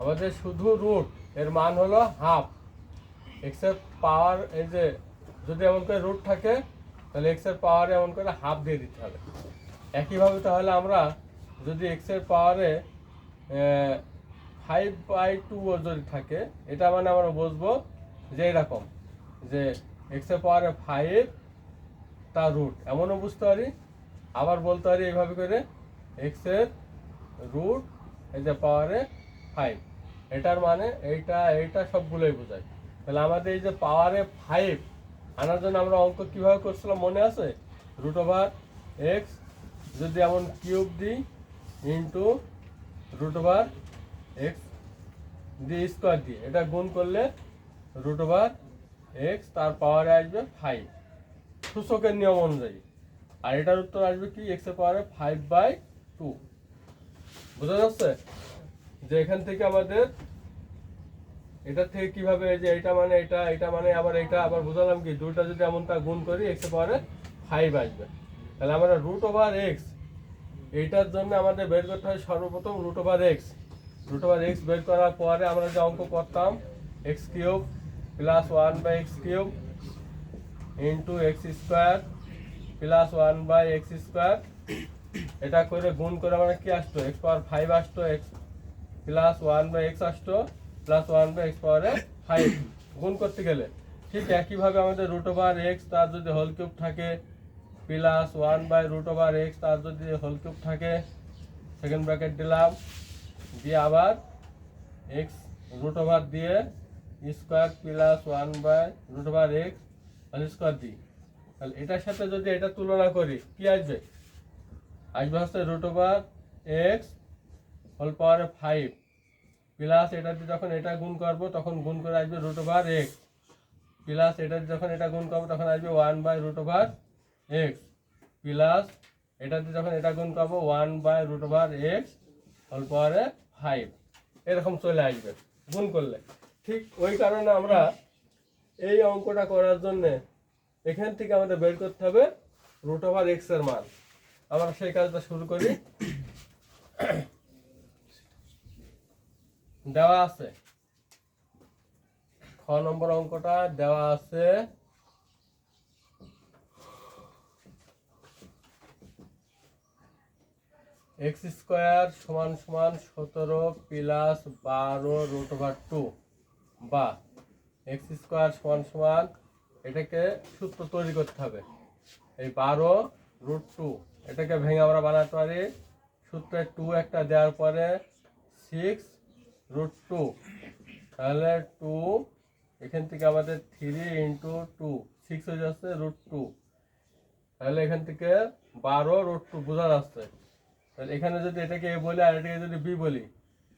আমাদের শুধু রুট এর মান হলো হাফ এক্সের পাওয়ার এই যে, যদি এমন করে রুট থাকে, তাহলে এক্সের পাওয়ারে এমন করে হাফ দিয়ে দিতে হবে। একইভাবে তাহলে আমরা যদি এক্সের পাওয়ারে ফাইভ বাই টু যদি থাকে, এটা মানে আমরা বুঝব যে এরকম, যে এক্সের পাওয়ারে ফাইভ তার রুট এমনও বুঝতে পারি? আবার বলতে পারি এইভাবে করে এক্সের রুট এই যে পাওয়ারে ফাইভ এটার মানে এইটা এইটা সবগুলোই বোঝায়। তাহলে আমাদের এই যে পাওয়ারে ফাইভ আনার জন্য আমরা অঙ্ক কীভাবে করছিলাম মনে আছে? রুট ওভার এক্স যদি এমন কিউব দিই ইন্টু রুট ওভার এক্স দিয়ে স্কোয়ার দিয়ে, এটা গুণ করলে রুট ওভার এক্স তার পাওয়ারে আসবে ফাইভ সূচকের নিয়ম অনুযায়ী। আর এটার উত্তর আসবে কি? এক্সের পাওয়ারে ফাইভ বাই টু বোঝা যাচ্ছে? যে এখান থেকে আমাদের এটা থেকে কীভাবে যে এটা মানে এটা এটা মানে আবার এটা আবার বুঝালাম কি? দুইটা যদি এমনটা গুণ করি এক্স পাওয়ারে ফাইভ আসবে। তাহলে আমরা রুট ওভার এক্স এইটার জন্য আমাদের বের করতে হয় সর্বপ্রথম root over x root over x বের করার পরে আমরা যে অঙ্ক করতাম x cube plus one by x cube into x square plus one by x square এটা করে গুণ করে আমরা কি আসতো? এক্স পাওয়ার ফাইভ আসতো x plus one by x আসতো প্লাস ওয়ান বাই এক্স পাওয়ারে ফাইভ গুণ করতে গেলে। ঠিক একইভাবে আমাদের রুট ওভার এক্স তার যদি হোল কিউব থাকে plus one by root over x তার যদি হোল কিউব থাকে সেকেন্ড ব্র্যাকেট দিলাম, দিয়ে আবার এক্স রুট ওভার দিয়ে square plus one by root over x whole square দিই। তাহলে এটার সাথে যদি এটা তুলনা করি, কি আসবে? আসবে হচ্ছে রুট ওভার এক্স হোল পাওয়ারে ফাইভ প্লাস এটা দিয়ে যখন এটা গুণ করব, তখন গুণ করে আসবে রুট ওভার এক্স প্লাস এটা দিয়ে যখন এটা গুণ করব, তখন আসবে one by root over x plus এটা দিয়ে যখন এটা গুণ করব one by root over x whole পাওয়ারে ফাইভ এরকম চলে আসবে, গুণ করলে। ঠিক ওই কারণে আমরা এই অঙ্কটা করার জন্যে এখান থেকে আমাদের বের করতে হবে রুট ওভার এক্সের মান। আমরা সেই কাজটা শুরু করি। দেওয়া আছে। খ নম্বর অঙ্কটা দেওয়া আছে। এক্স স্কোয়ার সমান সমান সতেরো প্লাস বারো রুট ওভার টু বা এক্স স্কোয়ার সমান সমান এটাকে সূত্র তৈরি করতে হবে। এই বারো রুট টু এটাকে ভেঙে আমরা বানাতে পারি। সূত্রে টু একটা দেওয়ার পরে সিক্স রুট টু তাহলে টু এখান থেকে আমাদের থ্রি ইন্টু টু সিক্স হয়ে যাচ্ছে রুট টু তাহলে এখান থেকে বারো রুট টু বোঝা যাচ্ছে। তাহলে এখানে যদি এটাকে এ বলি আর এটাকে যদি বি বলি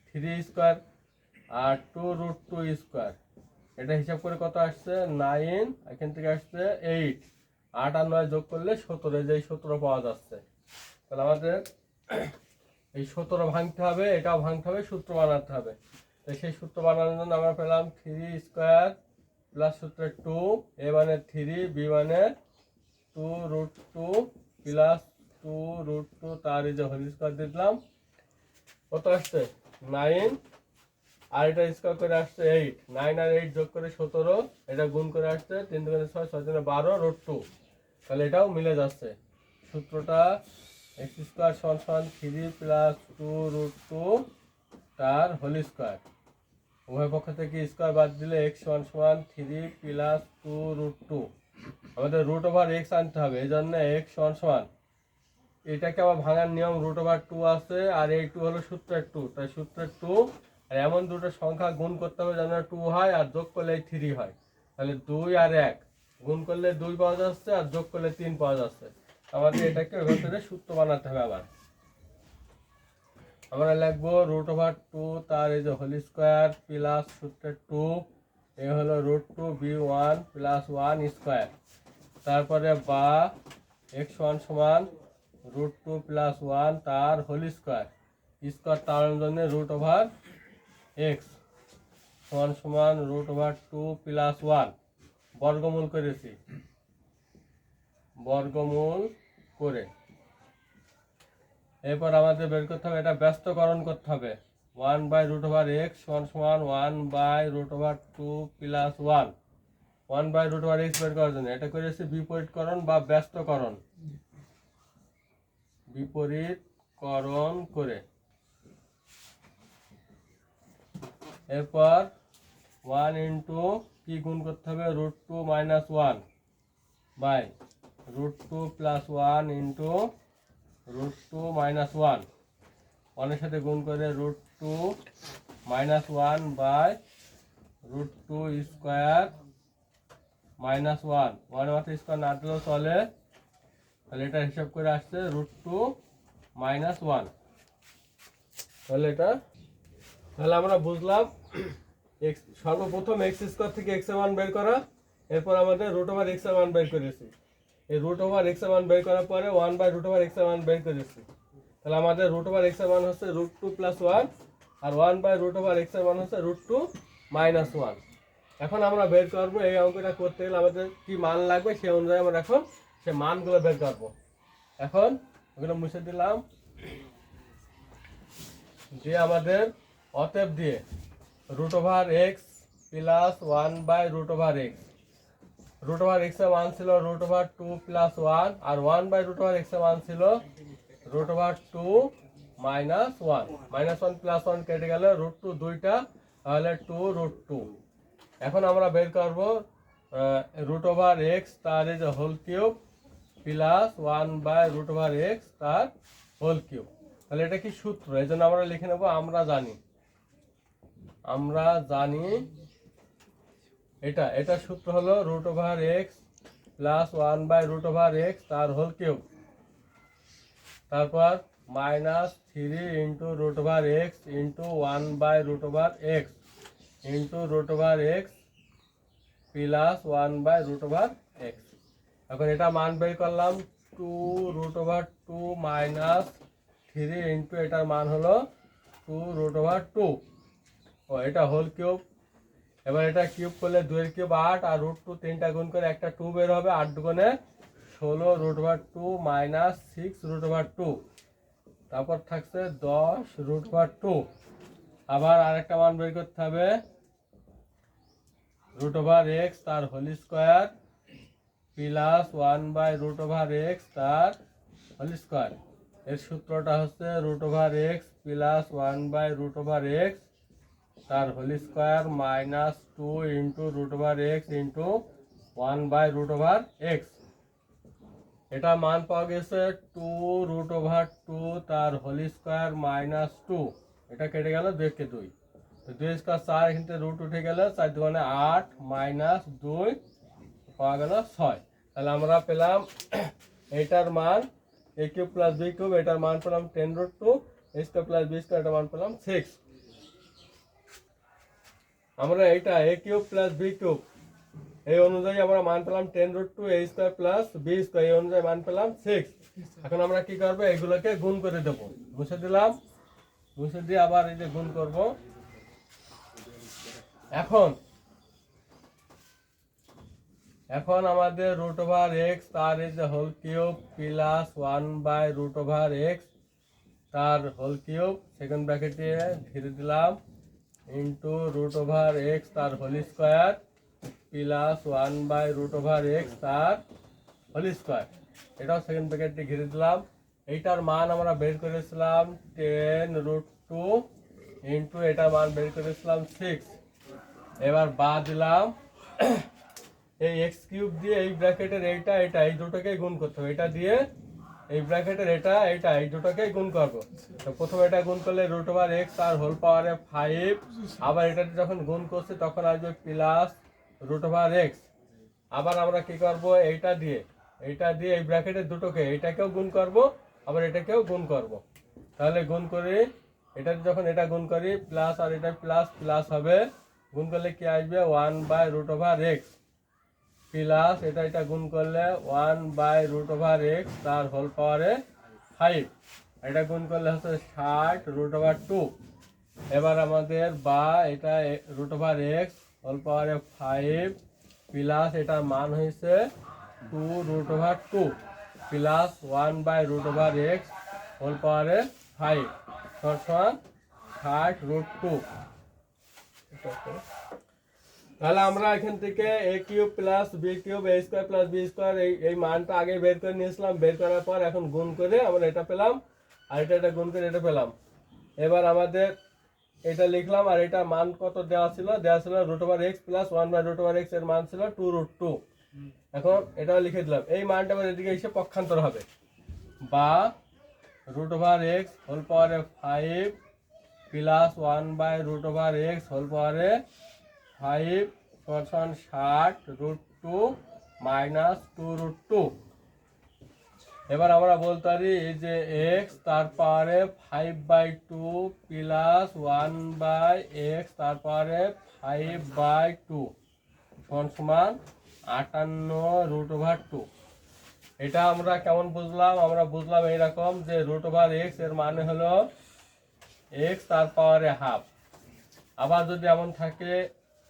থ্রি স্কোয়ার আর টু রুট টু স্কোয়ার এটা হিসাব করে কত আসছে? নাইন এখান থেকে আসছে এইট আট আর নয় যোগ করলে সতেরো যে সতেরো পাওয়া যাচ্ছে। তাহলে আমাদের এই সতেরো ভাঙতে হবে, এটাও ভাঙতে হবে, সূত্র বানাতে হবে। তো সেই সূত্র বানানোর জন্য আমরা পেলাম থ্রি স্কোয়ার প্লাস সূত্রে টু এ মানে থ্রি বি মানে two root two plus two root two তার যে হোল স্কোয়ার দিলাম। কত আসছে? নাইন আর এটা স্কোয়ার করে আসছে এইট নাইন আর এইট যোগ করে সতেরো, এটা গুণ করে আসছে তিন দুগুণে ছয় ছয় তিনে বারো রুট টু তাহলে এটাও মিলে যাচ্ছে। সূত্রটা এক্স স্কোয়ার সমান সমান three plus two root two তার হোল স্কোয়ার। উভয় পক্ষ থেকে স্কোয়ার বাদ দিলে এক্স সমান সমান three plus two root two. আমাদের রুট ওভার এক্স আনতে হবে, এই জন্য এক্স সমান সমান। এটাকে আবার ভাঙার নিয়ম রুট ওভার টু আছে, আর এই টু হলো সূত্রের টু। তাই সূত্রের টু, আর এমন দুটো সংখ্যা গুণ করতে হবে যেন টু হয় আর যোগ করলে থ্রি হয়। তাহলে দুই আর এক। গুণ করলে দুই পাওয়া যাচ্ছে আর যোগ করলে তিন পাওয়া যাচ্ছে। আমাদের এটাকে ভেতরে সূত্র বানাতে হবে আবার। আমরা লিখব রুট ওভার টু তার এই যে হোল স্কোয়ার প্লাস সূত্রের টু এ হলো root two B one plus one square তারপরে বা এক্স ওয়ান সমান রুট টু প্লাস ওয়ান তার হোল স্কোয়ার স্কোয়ার তার জন্য রুট ওভার এক্স সমান সমান root over two plus one বর্গমূল করেছি। বর্গমূল করে। এরপর আমাদের বের করতে হবে, এটা ব্যস্তকরণ করতে হবে। One by root over x সমান সমান one by root over two plus one one by root over x বের করার জন্য এটা করে করেছে বিপরীতকরণ বা ব্যস্তকরণ। বিপরীতকরণ করে। এরপর ওয়ান ইন্টু কি গুণ করতে হবে? Root two minus one by root two plus one into root two minus one ওয়ানের সাথে গুণ করে root two minus one by root two square minus one one মাত্র স্কোয়ার না দিলেও চলে। তাহলে এটা হিসাব করে আসছে রুট টু মাইনাস ওয়ান তাহলে এটা তাহলে আমরা বুঝলাম এক্স সর্বপ্রথম এক্স স্কোয়ার থেকে এক্সের মান বের করা। এরপর আমাদের রুট ওভার এক্স মান বের করেছি। এই রুট ওভার এক্সের মান বের করার পরে ওয়ান বাই রুট ওভার এক্সের মান বের করেছি তাহলে আমাদের রুট ওভার এক্সের মান হচ্ছে রুট টু প্লাস ওয়ান আর ওয়ান বাই রুট ওভার এক্সের মান হচ্ছে রুট টু মাইনাস ওয়ান এখন আমরা বের করব, এই অঙ্কটা করতে গেলে আমাদের কি মান লাগবে সেই অনুযায়ী আমরা এখন সে মানগুলো বের করব। এখন ওগুলো মুছে দিলাম। দিয়ে আমাদের অতএব দিয়ে root over x plus one by root over x root over এক্সের মান ছিল root over two plus one R one by root over এক্সের মান ছিল root over two minus one minus one plus one কেটে গেলে রুট টু দুইটা, তাহলে টু রুট টু এখন আমরা বের করব রুট ওভার এক্স তার যে whole cube plus one by root over x তার হোল কিউব তাহলে এটা কি সূত্র? এই জন্য আমরা লিখে নেব, আমরা জানি। আমরা জানি এটা এটা সূত্র হলো root over x plus one by root over x তার হোল কিউব তারপর minus three into root over x into one by root over x into root over x plus one by root over x এখন এটা মান বের করলাম two root over two minus three into এটার মান হলো two root over two ও, এটা হোল কিউব এবার এটা কিউব করলে দুইয়ের কিউব আট আর রুট টু তিনটা গুণ করে একটা টু বের হবে আট দুগুণে ষোলো root over two minus six root over two তারপর থাকছে দশ রুট ওভার টু আবার আরেকটা মান বের করতে হবে। রুট ওভার এক্স তার whole square plus one by root over x তার হোল স্কোয়ার এর সূত্রটা হচ্ছে root over x plus one by root over x তার whole square minus two into root over x into one by root over x. এটা মান পাওয়া গেছে two root over two তার হোল স্কোয়ার মাইনাস টু। এটা কেটে গেল দুইকে দুই। তো দুই স্কোয়ার চার এখান থেকে রুট উঠে গেলে চার দোকানে আট মাইনাস দুই পাওয়া গেল ছয়। তাহলে আমরা পেলাম এইটার মান A cube plus B cube, এটার মান পেলাম ten root two, A square plus B square, এটার মান পেলাম সিক্স। আমরা এইটা A cube plus B cube এই অনুযায়ী আমরা মান পেলাম ten root two A square plus B square এই অনুযায়ী মান পেলাম সিক্স এখন আমরা কি করব? এগুলোকে গুণ করে দেব। মুছে দিলাম। মুছে দিয়ে আবার এই যে গুণ করব। এখন এখন আমাদের রুট ওভার এক্স তার এই যে whole cube plus one by root over x তার হোল কিউব সেকেন্ড ব্র্যাকেটে ধীরে দিলাম। ইন্টু রুট ওভার এক্স তার whole square plus one by root over x তার হোল স্কোয়ার এটাও সেকেন্ড ব্র্যাকেটটি ঘিরে দিলাম। এইটার মান আমরা বের করেছিলাম টেন রুট টু ইন্টু এটার মান বের করেছিলাম সিক্স এবার বা দিলাম। এই এক্স কিউব দিয়ে এই ব্র্যাকেটের এইটা এটা এই দুটোকেই গুণ করতে হবে। এটা দিয়ে এই ব্র্যাকেটের এটা এটা, এই দুটোকেই গুণ করব। প্রথমে এটা গুণ করলে রুট ওভার এক্স আর হোল পাওয়ারে ফাইভ আবার এটা যখন গুণ করছি তখন আসবে প্লাস রুট ওভার এক্স আবার আমরা কি করব? এইটা দিয়ে এইটা দিয়ে এই ব্র্যাকেটের দুটোকে, এইটাকেও গুণ করব, আবার এটাকেও গুণ করব। তাহলে গুণ করি, এটা যখন এটা গুণ করি প্লাস আর এটা প্লাস প্লাস হবে, গুণ করলে কি আসবে? One by root over x plus এটা এটা গুণ করলে one by root over x তার হোল পাওয়ারে ফাইভ এটা গুণ করলে হচ্ছে ষাট রুট ওভার টু এবার আমাদের বা এটা রুট ওভার এক্স হোল পাওয়ারে ফাইভ প্লাস এটার মান হয়েছে two root over two plus one by root over x whole পাওয়ারে ফাইভ সমান ষাট রুট টু তাহলে আমরা এখান থেকে A cube plus B cube A square plus B square এই এই মানটা আগে বের করে নিয়েছিলাম। বের করার পর এখন গুণ করে আমরা এটা পেলাম, আর এটা এটা গুণ করে এটা পেলাম। এবার আমাদের এটা লিখলাম, আর এটা মান কত দেওয়া ছিল? দেওয়া ছিল root over x plus one by root over এক্সের মান ছিল টু রুট টু এখন এটাও লিখে দিলাম। এই মানটা আবার এদিকে এসে পক্ষান্তর হবে। বা রুট ওভার এক্স হোল পাওয়ারে five plus one by root over x whole পাওয়ারে ফাইভ সমান ষাট root two minus two root two. এবার আমরা বলতে পারি এই যে এক্স, তার পাওয়ারে five by two plus one by x, তার পাওয়ারে ফাইভ বাই টু সমান সমান আটান্ন রুট ওভার টু। এটা আমরা কেমন বুঝলাম? আমরা বুঝলাম এইরকম যে রুট ওভার এক্সের মানে হলো এক্স তার পাওয়ারে হাফ। আবার যদি এমন থাকে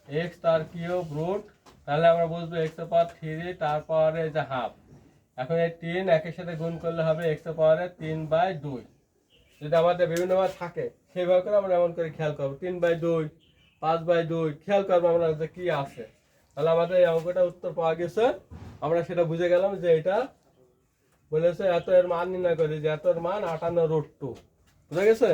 এক্স তার কিউব রুট, তাহলে আমরা বুঝব এক্স পাওয়ার থ্রি তার পাওয়ারে যে হাফ এখন এই তিন একের সাথে গুণ করলে হবে এক্স পাওয়ারে তিন বাই দুই। যদি আমাদের বিভিন্নভাবে থাকে, সেইভাবে করে আমরা এমন করে খেয়াল করব। তিন বাই দুই, পাঁচ বাই দুই, খেয়াল করব আমরা যে কি আছে। তাহলে আমাদের এই অঙ্কটা উত্তর পাওয়া গেছে। আমরা সেটা বুঝে গেলাম যে এটা বলেছে এত এর মান নির্ণয় করি যে এত এর মান আটান্ন রুট টু বুঝা গেছে?